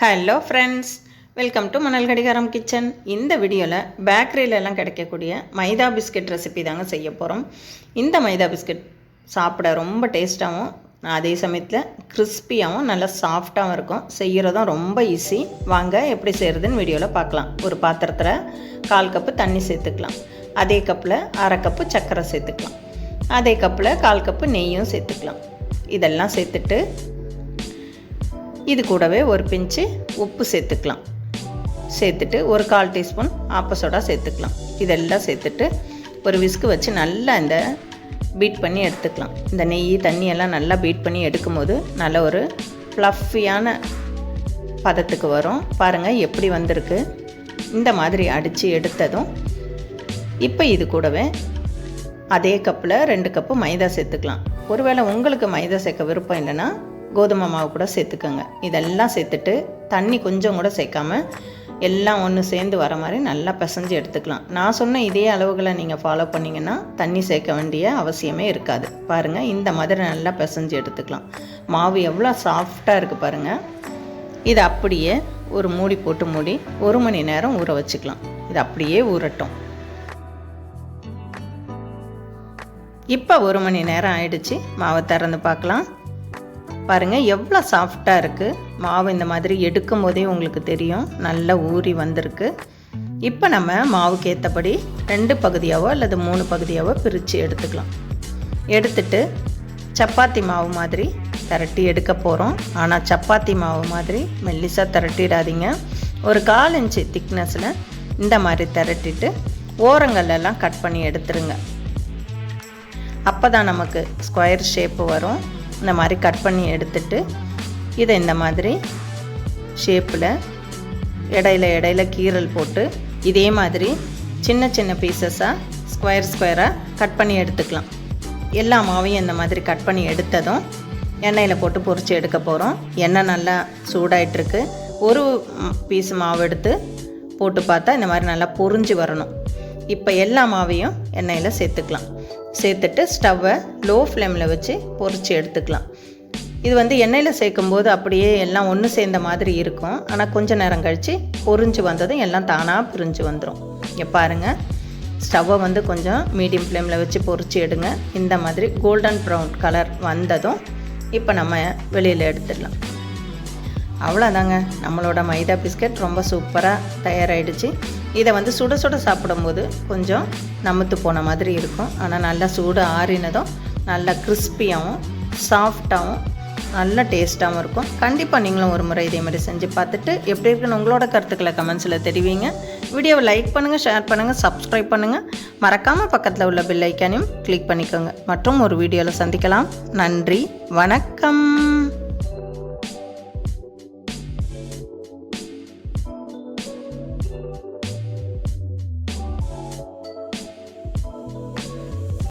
Hello friends welcome to மணல் கடிகாரம் kitchen இந்த வீடியோவில் பேக்கரியிலலாம் கிடைக்கக்கூடிய மைதா பிஸ்கட் ரெசிபி தாங்க செய்ய போகிறோம் இந்த மைதா பிஸ்கட் சாப்பிட ரொம்ப டேஸ்ட்டாகவும் அதே சமயத்தில் கிறிஸ்பியாகவும் நல்லா சாஃப்டாகவும் இருக்கும். செய்கிறதும் ரொம்ப ஈஸி வாங்க எப்படி செய்கிறதுன்னு வீடியோவில் பார்க்கலாம். ஒரு பாத்திரத்தில் கால் கப்பு தண்ணி சேர்த்துக்கலாம். அதே கப்பில் அரை கப்பு சர்க்கரை சேர்த்துக்கலாம். அதே கப்பில் கால் கப்பு நெய்யும் சேர்த்துக்கலாம். இதெல்லாம் சேர்த்துட்டு இது கூடவே ஒரு பிஞ்சு உப்பு சேர்த்துக்கலாம். சேர்த்துட்டு ஒரு கால் டீஸ்பூன் ஆப்பசோடா சேர்த்துக்கலாம். இதெல்லாம் சேர்த்துட்டு ஒரு விஸ்கு வச்சு நல்லா இந்த பீட் பண்ணி எடுத்துக்கலாம். இந்த நெய் தண்ணியெல்லாம் நல்லா பீட் பண்ணி எடுக்கும்போது நல்ல ஒரு ஃப்ளஃபியான பதத்துக்கு வரும். பாருங்கள் எப்படி வந்திருக்கு. இந்த மாதிரி அடித்து எடுத்ததும் இப்போ இது கூடவே அதே கப்பில் ரெண்டு கப்பு மைதா சேர்த்துக்கலாம். ஒருவேளை உங்களுக்கு மைதா சேர்க்க விருப்பம் இல்லைன்னா கோதுமை மாவு கூட சேர்த்துக்கோங்க. இதெல்லாம் சேர்த்துட்டு தண்ணி கொஞ்சம் கூட சேர்க்காம எல்லாம் ஒன்று சேர்ந்து வர மாதிரி நல்லா பிசைஞ்சு எடுத்துக்கலாம். நான் சொன்ன இதே அளவுகளை நீங்கள் ஃபாலோ பண்ணிங்கன்னா தண்ணி சேர்க்க வேண்டிய அவசியமே இருக்காது. பாருங்கள் இந்த மாதிரி நல்லா பிசைஞ்சு எடுத்துக்கலாம். மாவு எவ்வளோ சாஃப்டாக இருக்குது பாருங்கள் இது அப்படியே ஒரு மூடி போட்டு மூடி ஒரு மணி நேரம் ஊற வச்சுக்கலாம். இது அப்படியே ஊறட்டும். இப்போ ஒரு மணி நேரம் ஆயிடுச்சு. மாவை திறந்து பார்க்கலாம். பாருங்கள் எவ்வளோ சாஃப்டாக இருக்குது மாவு இந்த மாதிரி எடுக்கும் போதே உங்களுக்கு தெரியும். நல்லா ஊறி வந்திருக்கு. இப்போ நம்ம மாவுக்கு ஏற்றபடி ரெண்டு பகுதியாவோ அல்லது மூணு பகுதியாவோ பிரித்து எடுத்துக்கலாம். எடுத்துட்டு சப்பாத்தி மாவு மாதிரி திரட்டி எடுக்க போகிறோம் ஆனால் சப்பாத்தி மாவு மாதிரி மெல்லிசாக திரட்டிடாதீங்க. ஒரு கால் இன்ச்சு திக்னஸில் இந்த மாதிரி திரட்டிட்டு ஓரங்களெல்லாம் கட் பண்ணி எடுத்துருங்க. அப்போ தான் நமக்கு ஸ்கொயர் ஷேப்பு வரும். இந்த மாதிரி கட் பண்ணி எடுத்துட்டு இதை இந்த மாதிரி ஷேப்பில் இடையில இடையில கீரல் போட்டு இதே மாதிரி சின்ன சின்ன பீசஸாக ஸ்கொயர் ஸ்கொயராக கட் பண்ணி எடுத்துக்கலாம். எல்லா மாவையும் இந்த மாதிரி கட் பண்ணி எடுத்ததும் எண்ணெயில் போட்டு பொரித்து எடுக்க போகிறோம் எண்ணெய் நல்லா சூடாயிட்ருக்கு ஒரு பீஸ் மாவு எடுத்து போட்டு பார்த்தா இந்த மாதிரி நல்லா பொரிஞ்சு வரணும். இப்போ எல்லா மாவையும் எண்ணெயில் சேர்த்துக்கலாம். சேர்த்துட்டு ஸ்டவ்வை லோ ஃப்ளேமில் வச்சு பொறிச்சு எடுத்துக்கலாம். இது வந்து எண்ணெயில் சேர்க்கும்போது அப்படியே எல்லாம் ஒன்று சேர்ந்த மாதிரி இருக்கும். ஆனால் கொஞ்சம் நேரம் கழித்து பொறிஞ்சு வந்ததும் எல்லாம் தானாக பிரிஞ்சு வந்துடும் இங்கே பாருங்கள் ஸ்டவ்வை வந்து கொஞ்சம் மீடியம் ஃப்ளேமில் வச்சு பொரித்து எடுங்க. இந்த மாதிரி கோல்டன் ப்ரௌன் கலர் வந்ததும் இப்போ நம்ம வெளியில் எடுத்துடலாம். அவ்வளோதாங்க நம்மளோட மைதா பிஸ்கட் ரொம்ப சூப்பராக தயாராகிடுச்சு இதை வந்து சுட சுட சாப்பிடும்போது கொஞ்சம் நமுத்து போன மாதிரி இருக்கும். ஆனால் நல்லா சூடு ஆறினதும் நல்லா கிறிஸ்பியாகவும் சாஃப்டாகவும் நல்ல டேஸ்ட்டாகவும் இருக்கும். கண்டிப்பாக நீங்களும் ஒரு முறை இதே மாதிரி செஞ்சு பார்த்துட்டு எப்படி இருக்குன்னு உங்களோட கருத்துக்களை கமெண்ட்ஸில் தெரிவிங்க. வீடியோவை லைக் பண்ணுங்கள் ஷேர் பண்ணுங்கள் சப்ஸ்கிரைப் பண்ணுங்கள் மறக்காமல் பக்கத்தில் உள்ள பெல் ஐக்கானையும் கிளிக் பண்ணிக்கோங்க. மற்றும் ஒரு வீடியோவில் சந்திக்கலாம். நன்றி வணக்கம்.